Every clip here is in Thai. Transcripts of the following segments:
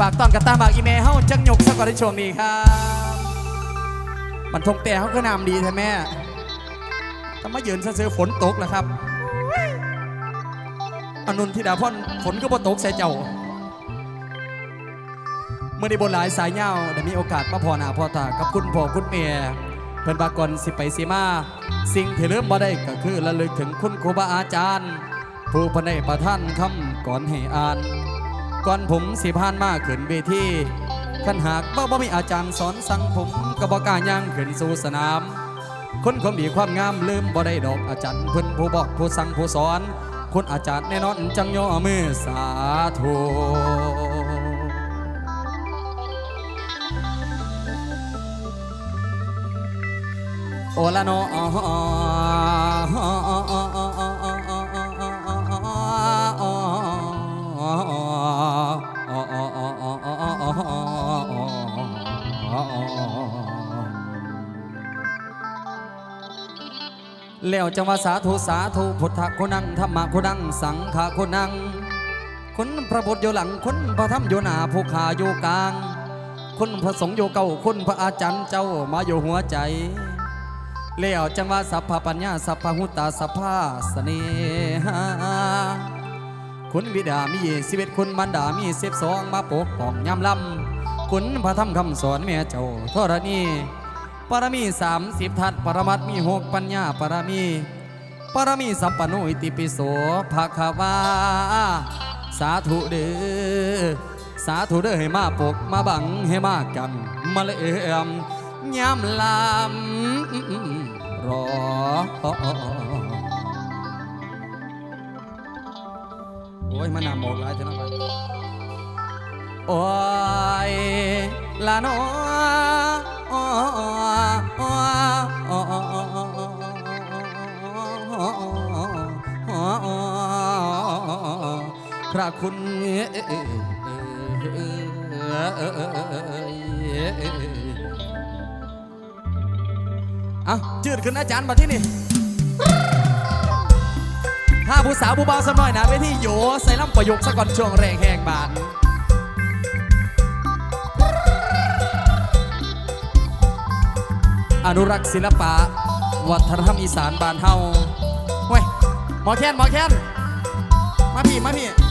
ฝากต้อนกระตามบากอีเมลเฮาจังหยกสักก่อนในช่วงนี้ครับ มันทงแต่เขาก็นำดีแท้แม่ถ้ามายืนเสือฝนตกแล้วครับอนุนทิดาพ่อนฝนก็บ่ตกใส่เจ้า เมื่อได้บนหลายสายเงาได้มีโอกาสมาพอหนาพอตากับคุณพ่อคุณแม่เพิ่อนบากอนสิไปสิมา สิ่งที่ลืมบ่ได้ก็คือระลึกถึงคุณครูบาอาจารย์ ผู้พนได้ประท่านคำก่อนให้อ่าน ก่อนผมสิพานมาขึ้นเวทีขันหากบ่บ่มีอาจารย์สอนสั่งผมก็บ่กล้าย่างขึ้นสู่สนาม คนความดีความงามลืมบ่ได้ดอกอาจารย์เพิ่นผู้บอกผู้สั่งผู้สอนคุณอาจารย์แน่นอนจังย่อมือสาธุโอละโนอ แล้วจังว่าสาธุสาธุพุทธคุณังธรรมคุณังสังฆคุณังคุณพระพุทธอยู่หลังคุณพระธรรมอยู่หน้าผู้ขาอยู่กลางคุณพระสงฆ์อยู่เก่าคุณพระอาจารย์เจ้ามาอยู่หัวใจแล้วจังว่าสัพพปัญญาสัพพหุตาสัพพาเสน่หาคุณบิดามีสิบเอ็ดคุณมันดามีสิบสองมาปกป้องยามลำคุณพระธรรมคำสอนแม่เจ้าธรณี ปรมีสามสิบทัศปรมัตมีหกปัญญาปรมีปรมีสัมปนโนอิติปิโสภาควาสาธุเด้อสาธุเด้อให้มาปกมาบังให้มากันมาเลยอมยามลำรอโอ้ยมันนำบอกหลายเท่านั้นไปโอ้ยลาโนโพระคุณเอาจืดขึ้นอาจารย์มาที่นี่ถ้าผู้สาวผู้บ่าวสำน้อยนะเวทีโยใส่ลำประโยคสะก่อนช่วงแรงแหงบานอนุรักษ์ศิลปะ วัฒนธรรมอีสานบานเฮาเว้ยหมอแค้นหมอแค้นมาพี่ มาพี่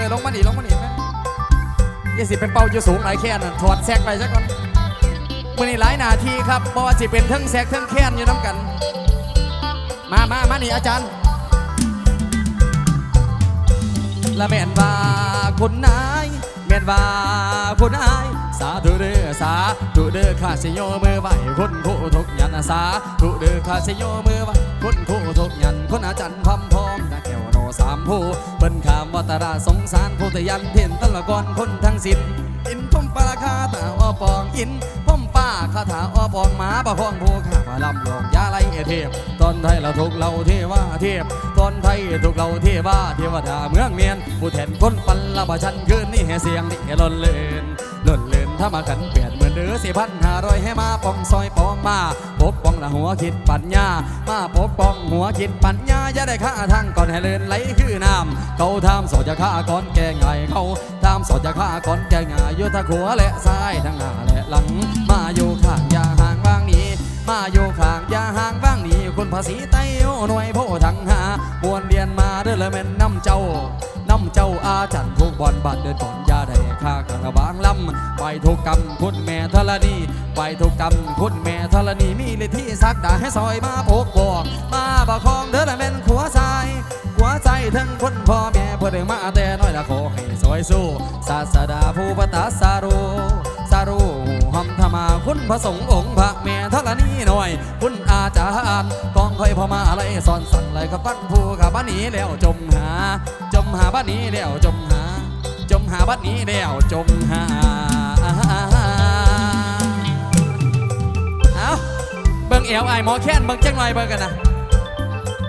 ออลงมาหนีลงมาหนีแม่ยี่สิเป็นเป้าอยู่สูงหลายแค่นนถอดแซกไปซะก่อนมื่อนี้หลายนาทีครับเพราะว่าสิเป็นทั้งแซกทั้งแค้นอยู่น้ำกัน มามามานี่อาจารย์ละแม่นว่าคุณนายแม่นว่าคุณนายสาธุเด้อสาธุเด้อข้าสิโยมือไหวคุณผู้ทุกยันสาธุเด้อข้าสิโยมือไหวคุณผู้ทุกยันคุณอาจารย์พร้อมพร้อมนะแก้ว สามผู้เปิ้นขามวัตราสงสารผู้ตยันเทียนตละกอนคนทั้งสิ้นอินพุ่มปลาคาตาอ้อปองอินพุ่มป้าคาถาอ้อปองหมาประพองผู้ข้าพลำลงยาไลเอเทพ ตอนไทยเราถูกเราเทว่าเทพ ตอนไทยถูกเราเทว่าเทวดาเมืองเมียนผู้แทนคนปันละบาชันคืนนี่แห่เสียงนี่แห่ลนเล่นลนเล่นถ้ามากันเปลี่ยน เหมือนเดือสี่พันห้าร้อยให้มาปองซอยปองมาปกป้องละหัวคิดปัญญา มาปกป้องหัวคิดปัญญาอย่าได้ฆ่าทางก่อนให้เลื่นไหลคือน้ำเขาทำสดจะฆ่าก่อนแกงไงเขาทำสดจะฆ่าก่อนแกงไงยู่ทางขวและซ้ายทั้งหน้าและหลัง มาอยู่ข้างอย่าห่างว่างนี้ มาอยู่ข้างอย่าห่างว่างนี้คนภาษีไต้หน่วยโพทังหาบวนเรียนมาเด้อเลยแม่นน้ำเจ้าน้ำเจ้าอาจันทุกบอนบัดเดินก่อนยาได้ ค่าคาบางลำไปทุกกรรมคุณแม่ธรณี ไปทุกกรรมคุณแม่ธรณีมีเลที่ซักดาให้ซอยมาปกบอก มาประคองเด้อละแม่นขัวใจขัวใจทั้งคนพ่อแม่เพื่อได้มาแต่น้อยละขอให้ซอยสู้ศาสดาผู้ประตาสารูสารูหอมธรรมาคุณพระสงฆ์องค์พระแม่ธรณีหน่อย คุณอาจารย์กองคอยพอมาอะไรสอนสั่งเลยกับฟังผู้กับบ้านนี้แล้วจมหา จมหาบ้านนี้แล้วจมหา จมหาบ้านนี้แล้วจมหาเอาเบิ่งเอวไอหมอแค้นเบิ่งจังหน่อยเบิ่งกันนะ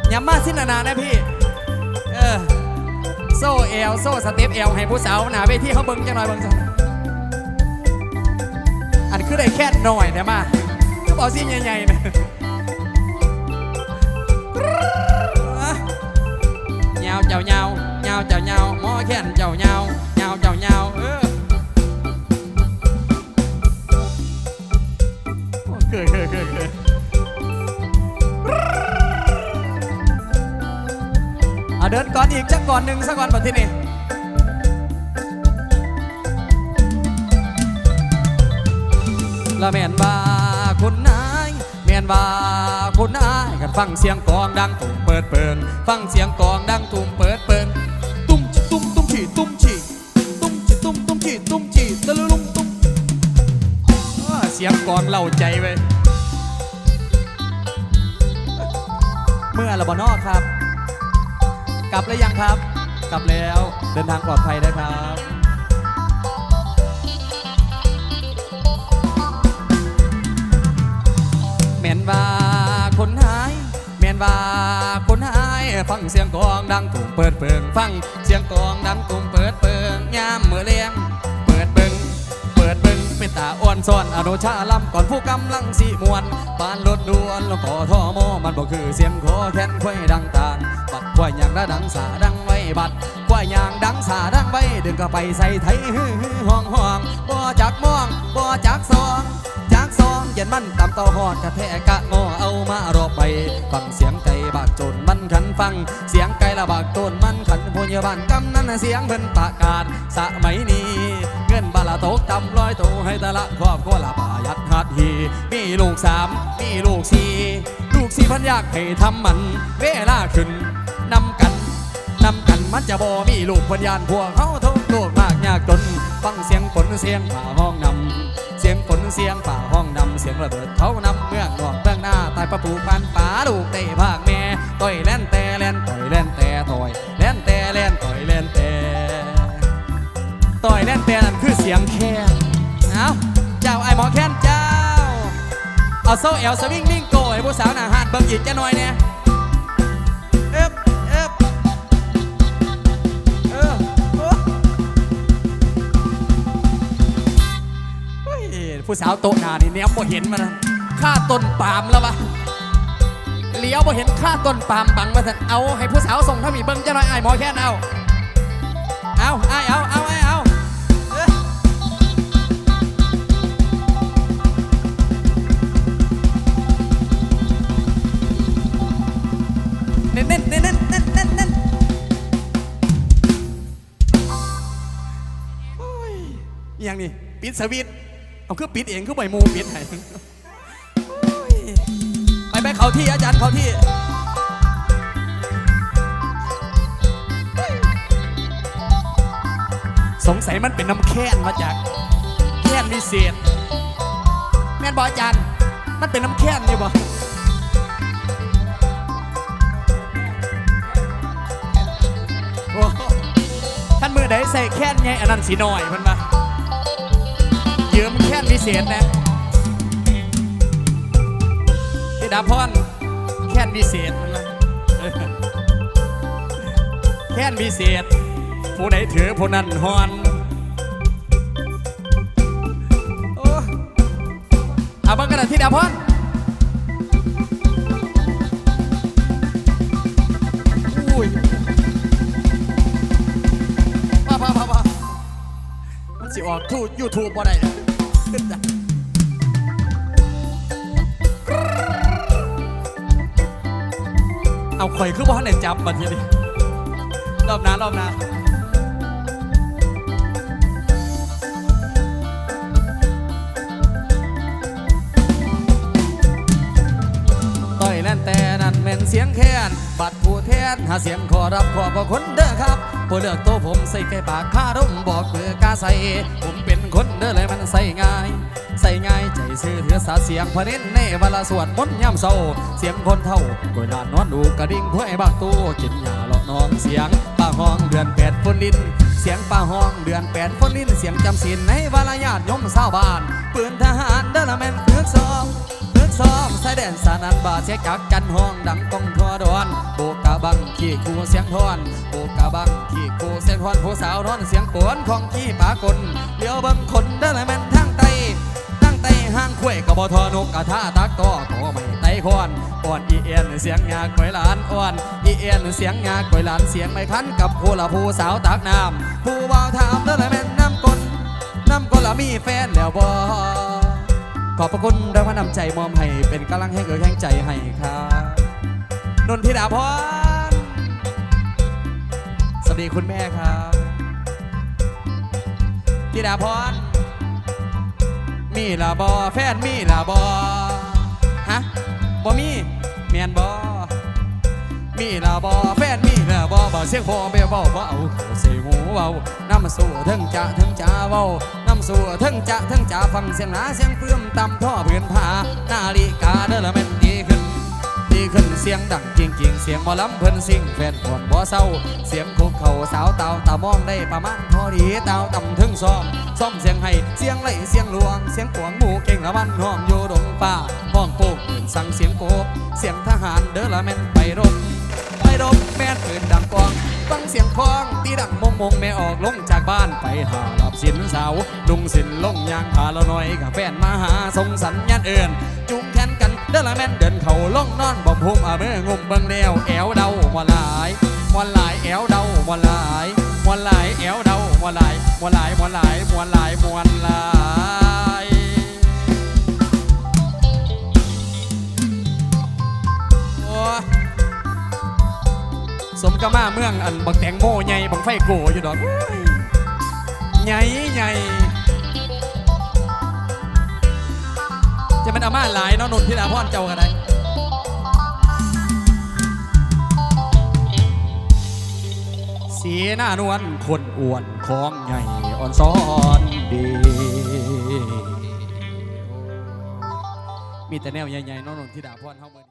อย่ามาสิ้นนานานะพี่ เออ โซ่เอวโซ่สเต็ปเอวให้ผู้สาวหนาเวทีเขาเบิ่งจังหน่อยเบิ่งจังอันคือได้แค่หน่อยเนี่ยมาก็บอกสิใหญ่ๆนะยาวเจ้ายาวยาวเจ้ายาวหมอแค้นเจ้ายาว เดินก่อนอีกจักก่อนหนึ่งสักก่อนบัดที่นี่ละแม่นว่าคุณนายแม่นว่าคุณนายกันฟังเสียงกองดังตุ่มเปิดเปิงฟังเสียงกองดังตุ่มเปิดเปิงตุ้มจิตุ้มตุ้มฉีตุ้มฉีตุ้มจิตุ้มตุ้มฉีตุ้มฉีตะลุลุงตุ้มเสียงกองเล่าใจเว้ยเมื่อละบอนอครับ กลับแล้วยังครับ กลับแล้วเดินทางปลอดภัยนะครับแม่นว่าคนหายแม่นว่าคนหายฟังเสียงกองดังตุ่มเปิดเปิงฟังเสียงกองดังตุ่มเปิดเปิงยามเมื่อเลี้ยงเปิดเปิงเปิดเปิงเป็นตาอ่อนซ่อนอนุชาลำก่อนผู้กำลังสีมวนปานรถด่วนแล้วก็ท่อมอมันบอกคือเสียงคอแค้นควยดังต่าง บัดควายางระดังสาดังไว้บัดควายางดังสาดังไว้ดึงก็ไปใส่ไทยฮือฮือห้องห้องบ่จักมองบ่จักซองจากซองเย็นมันตำเต่าหอดกระแทกกะงอเอามารอไปฟังเสียงไก่บากโจนมันขันฟัง เสียงไก่ละบากโจนมันขันพยาบาลกำนั้นเสียงเพิ่นประกาศสมัยนี้เงินบาละตกตำร้อยโตให้ต่ละครอบครัวละบายัดหัดฮีมีลูกสามมีลูกสี่ลูกสี่พันอยากให้ทำมัน เวลาขึ้น มันจะบ่มีลูกพัญญาณพวกเขาทุกโลกมากยากจน ฟังเสียงฝนเสียงฝ่าห้องนำเสียงฝนเสียงฝ่าห้องนำเสียงระเบิดเขานำเมืองนอกเมืองหน้าตายประปูปันป่าลูกเตะภาคแม่ต่อยแล่นแต่แล่นต่อยแล่นแต่ต่อยแล่นแต่แล่นต่อยแล่นแต่ต่อยแล่นแต่นั่นคือเสียงแค้นเอาเจ้าไอ้หมอแค้นเจ้าเอาโซ่เอลสวิงวิ่งโกให้ผู้สาวหน้าหาดเบิ่งอีกจะหน่อยเนี่ย ผู้สาวโตหนานี่เนี้ยบ่เห็นมานค่าต้นปามแล้ววะเลี้ยวบ่เห็นค่าต้นปามบังมาสันเอาให้ผู้สาวส่งถ้ามีเบิ้งจะหน่อยไอ้หมอแค่นเอาเอาไอ้เอาเอาไอ้เอาเน้นเน้นเน้นเน้นเน้นเน้นเน้นโอ้ยอหย่างนี้ปิดสวิตช์ เอาคือปิดเองคือปล่อยหมูปิดให้ไปไปเขาที่อาจารย์เขาที่สงสัยมันเป็นน้ำแค้นมาจากแค้นมีเศษแม่นบออาจารย์ มันเป็นน้ำแค้นนี่บ่โอ้ท่านมือใดใส่แค้นไงอันนั้นสีหน่อยเพิ่นมา ยืมแค้นพิเศษนะพี่ดาพรแค้นพิเศษนว่าเออแค้นพิเศษ ผู้ใดถือผู้นั้นฮอนอ้เอาบังกระดาษที่ดาพรอุ้ยมามามามามันสิออกทูยูทูบบ่ได้ เอาข่อยคือบ่ทันได้จับบัดทีนี้รอบหน้ารอบหน้าต่อยนั่นแต่นั่นแม่นเสียงแค้นบัดผู้แทนหาเสียงขอรับขอบพระคุณเด้อครับผู้เลือกตัวผมใส่ไก่ปากข้าร่มบอกเบือกาใส่ผมเป็น คนเด้อเลยมันใส่ง่าย ใส่ง่ายใจซื้อเถือสาเสียงพระเน้นในเวลาสวดมนต์ย่ำเศร้าเสียงคนเท่าก็นานนอนดูกระดิ่งห้วยบากตู้กินหญ้าเลาะน้องเสียงป้าห้องเดือนแปดฝนลินเสียงป้าห้องเดือนแปดฝนลินเสียงจำศีลในวาลญาติยมเศร้าวบ้านปืนทหารเด้อละแม่นเพือกซองเพื่อซ้อมสายแดนสานันบาเสียจักกันห้องดังกองทัวดอนโบกกะบังขี่กูเสียงทอนโบกกะบัง ขี่กูเสียงทอนผู้สาวนอนเสียงโกนของขี้ปากลเลี้ยวเบังคนเด้อลแม่นทางไตทางไตห้างควยกบทนกกระทาตักต่อขอไม่ไตคอนอ่อนอีเอ็นเสียงยาก่อยหลานอ่อนอีเอ็นเสียงยาก่อยหลานเสียงไม่คันกับผู้ละผู้สาวตักน้ำผู้บ่าวถามเด้อลแม่นน้ำกลน้ำกลละมีแฟนแล้วบ่ขอบพระคุณรางวันำใจมอมให้เป็นกำลังให้เกิดแห่งใจให้ครับนนทิดาพร วัสดีคุณแม่ครับธิดาพรมีลาบอแฟนมีลาบอฮะบ่มีเมียนบอมีลาบอแฟนมีลาบอบ่เสียงพอเบลเบาบ่เอาเข้าใส่หูเว้าน้ำสู่ทั้งจะทั้งจ้าเว้าน้ำสู่ทั้งจะทั้งจ้าฟังเสียงหนาเสียงเปื้มตำท่อเพื่อนผานาฬิกาเด้อละแม่นดีขึ้น ขึ้นเสียงดังจริงๆเสียงหมอลำเพิ่นสิ่งแฟนผ่อนบ่เศร้า เสียงคุกเข่าสาวเตาตามองได้ประมาณพอดีเตาต่ำถึงซ้อมซ้อมเสียงให้เสียงไหลเสียงหลวง เสียงกวางหมูเก่งละมันห้องอยู่ดงป่าห้องโป่งสั่งเสียงโกบเสียงทหารเด้อละแม่นไปรบไปรบแม่นปืนดังกวางฟังเสียงคล้องตีดังมงมงแม่ออกลงจากบ้านไปหาลับสินสาวดุงสินลงยางพาละหน่อยกับแฟนมาหาสงสัญญาณเอื่นจุงแขนกัน เด้อละแม่นเดินเขาล่องนอนบ่มหุมอาเมื่องุ่มเบิ่งแล้วแอวเดาหมัวหลายหมัวหลายแอวเดาหมัวหลายหมัวหลายแอวเดาหมัวหลายหมัวหลายหมัวหลายหมัวหลายหมัวหลายโอ้สมกับมาเมืองอันบักแตงโมใหญ่บังไฟโกอยู่ดอกใหญ่ใหญ่ จะเป็นอาม่าหลายเนาะนนทิดาพรเจ้ากันได้สีหน้านวลคนอ้วนของใหญ่อ่อนซ้อนดีมีแต่แนวใหญ่ๆเนาะนนทิดาพรเฮาเมือ